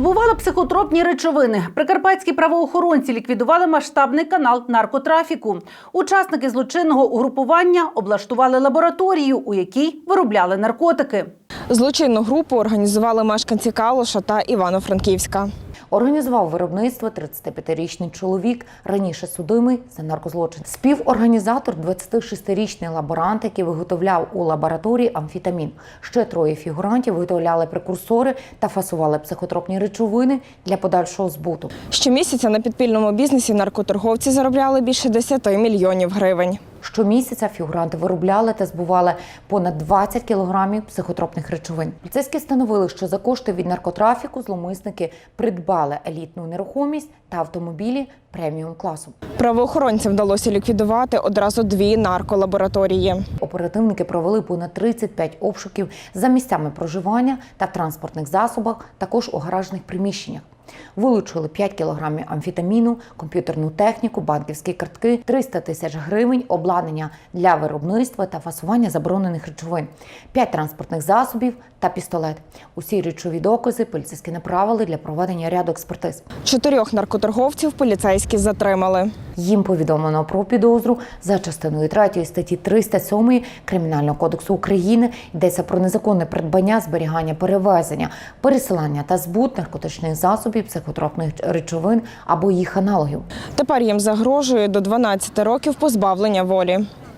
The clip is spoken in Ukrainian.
Збували психотропні речовини. Прикарпатські правоохоронці ліквідували масштабний канал наркотрафіку. Учасники злочинного угрупування облаштували лабораторію, у якій виробляли наркотики. Злочинну групу організували мешканці Калуша та Івано-Франківська. Організував виробництво 35-річний чоловік, раніше судимий за наркозлочин. Співорганізатор 26-річний лаборант, який виготовляв у лабораторії амфітамін. Ще троє фігурантів виготовляли прекурсори та фасували психотропні речовини для подальшого збуту. Щомісяця на підпільному бізнесі наркоторговці заробляли більше 10 мільйонів гривень. Щомісяця фігуранти виробляли та збували понад 20 кілограмів психотропних речовин. Поліцейські встановили, що за кошти від наркотрафіку зловмисники придбали елітну нерухомість та автомобілі преміум класу. Правоохоронцям вдалося ліквідувати одразу дві нарколабораторії. Оперативники провели понад 35 обшуків за місцями проживання та в транспортних засобах, також у гаражних приміщеннях. Вилучили 5 кілограмів амфітаміну, комп'ютерну техніку, банківські картки, 300 тисяч гривень, обладнання для виробництва та фасування заборонених речовин, 5 транспортних засобів та пістолет. Усі речові докази поліцейські направили для проведення ряду експертиз. Чотирьох наркоторговців поліцейські затримали. Їм повідомлено про підозру за частиною 3 статті 307 Кримінального кодексу України. Йдеться про незаконне придбання, зберігання, перевезення, пересилання та збут наркотичних засобів, психотропних речовин або їх аналогів. Тепер їм загрожує до 12 років позбавлення волі.